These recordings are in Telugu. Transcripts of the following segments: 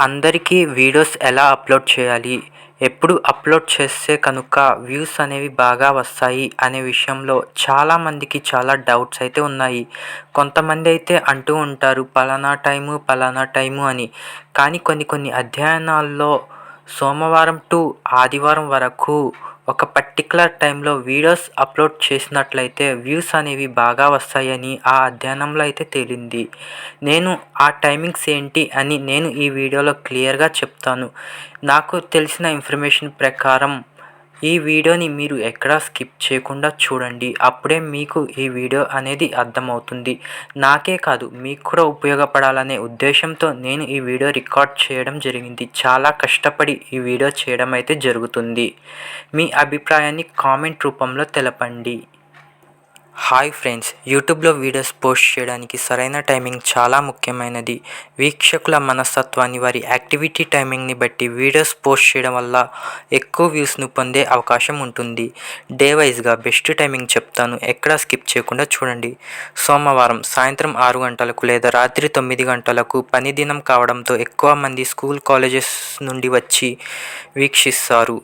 అందరికీ వీడియోస్ ఎలా అప్లోడ్ చేయాలి? ఎప్పుడు అప్లోడ్ చేస్తే కనుక వ్యూస్ అనేవి బాగా వస్తాయి అనే విషయంలో చాలామందికి చాలా డౌట్స్ అయితే ఉన్నాయి. కొంతమంది అయితే అంటూ ఉంటారు పలానా టైము పలానా టైము అని. కానీ కొన్ని కొన్ని అధ్యయనాల్లో సోమవారం టు ఆదివారం వరకు ఒక పర్టికులర్ టైంలో వీడియోస్ అప్లోడ్ చేసినట్లయితే వ్యూస్ అనేవి బాగా వస్తాయని ఆ అధ్యయనంలో అయితే తేలింది. నేను ఆ టైమింగ్స్ ఏంటి అని నేను ఈ వీడియోలో క్లియర్గా చెప్తాను. నాకు తెలిసిన ఇన్ఫర్మేషన్ ప్రకారం ఈ వీడియోని మీరు ఎక్కడా స్కిప్ చేయకుండా చూడండి. అప్పుడే మీకు ఈ వీడియో అనేది అర్థమవుతుంది. నాకే కాదు మీకు కూడా ఉపయోగపడాలనే ఉద్దేశంతో నేను ఈ వీడియో రికార్డ్ చేయడం జరిగింది. చాలా కష్టపడి ఈ వీడియో చేయడం అయితే జరుగుతుంది. మీ అభిప్రాయాన్ని కామెంట్ రూపంలో తెలపండి. హాయ్ ఫ్రెండ్స్ యూట్యూబ్లో వీడియోస్ పోస్ట్ చేయడానికి సరైన టైమింగ్ చాలా ముఖ్యమైనది. వీక్షకుల మనస్తత్వాన్ని వారి యాక్టివిటీ టైమింగ్ని బట్టి వీడియోస్ పోస్ట్ చేయడం వల్ల ఎక్కువ వ్యూస్ను పొందే అవకాశం ఉంటుంది. డే వైజ్గా బెస్ట్ టైమింగ్ చెప్తాను ఎక్కడా స్కిప్ చేయకుండా చూడండి. సోమవారం సాయంత్రం ఆరు గంటలకు లేదా రాత్రి తొమ్మిది గంటలకు పని దినం కావడంతో ఎక్కువ మంది స్కూల్ కాలేజెస్ నుండి వచ్చి వీక్షిస్తారు.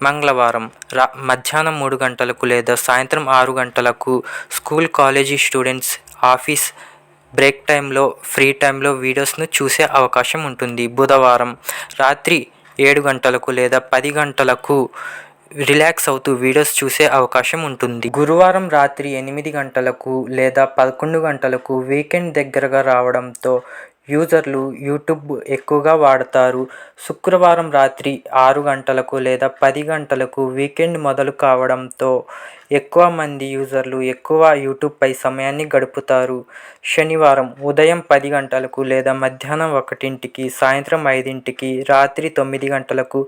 మంగళవారం రా మధ్యాహ్నం మూడు గంటలకు లేదా సాయంత్రం ఆరు గంటలకు school college students office break టైంలో ఫ్రీ టైంలో వీడియోస్ను చూసే అవకాశం ఉంటుంది. బుధవారం రాత్రి ఏడు గంటలకు లేదా పది గంటలకు రిలాక్స్ అవుతూ వీడియోస్ చూసే అవకాశం ఉంటుంది. గురువారం రాత్రి ఎనిమిది గంటలకు లేదా పదకొండు గంటలకు వీకెండ్ దగ్గరగా రావడంతో యూజర్లు యూట్యూబ్ ఎక్కువగా వాడతారు. శుక్రవారం రాత్రి ఆరు గంటలకు లేదా పది గంటలకు వీకెండ్ మొదలు కావడంతో ఎక్కువ మంది యూజర్లు ఎక్కువ యూట్యూబ్పై సమయాన్ని గడుపుతారు. శనివారం ఉదయం పది గంటలకు లేదా మధ్యాహ్నం ఒకటింటికి సాయంత్రం ఐదింటికి రాత్రి తొమ్మిది గంటలకు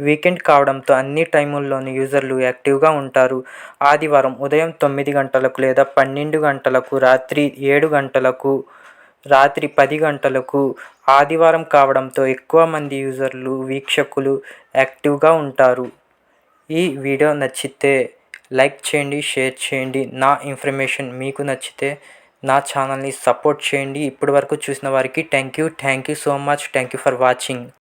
వీకెండ్ కావడంతో అన్ని టైముల్లోనూ యూజర్లు యాక్టివ్గా ఉంటారు. ఆదివారం ఉదయం తొమ్మిది గంటలకు లేదా పన్నెండు గంటలకు రాత్రి ఏడు గంటలకు రాత్రి పది గంటలకు ఆదివారం కావడంతో ఎక్కువ మంది యూజర్లు వీక్షకులు యాక్టివ్గా ఉంటారు. ఈ వీడియో నచ్చితే లైక్ చేయండి షేర్ చేయండి. నా ఇన్ఫర్మేషన్ మీకు నచ్చితే నా ఛానల్ని సపోర్ట్ చేయండి. ఇప్పటివరకు చూసిన వారికి thank you thank you so much. Thank you for watching.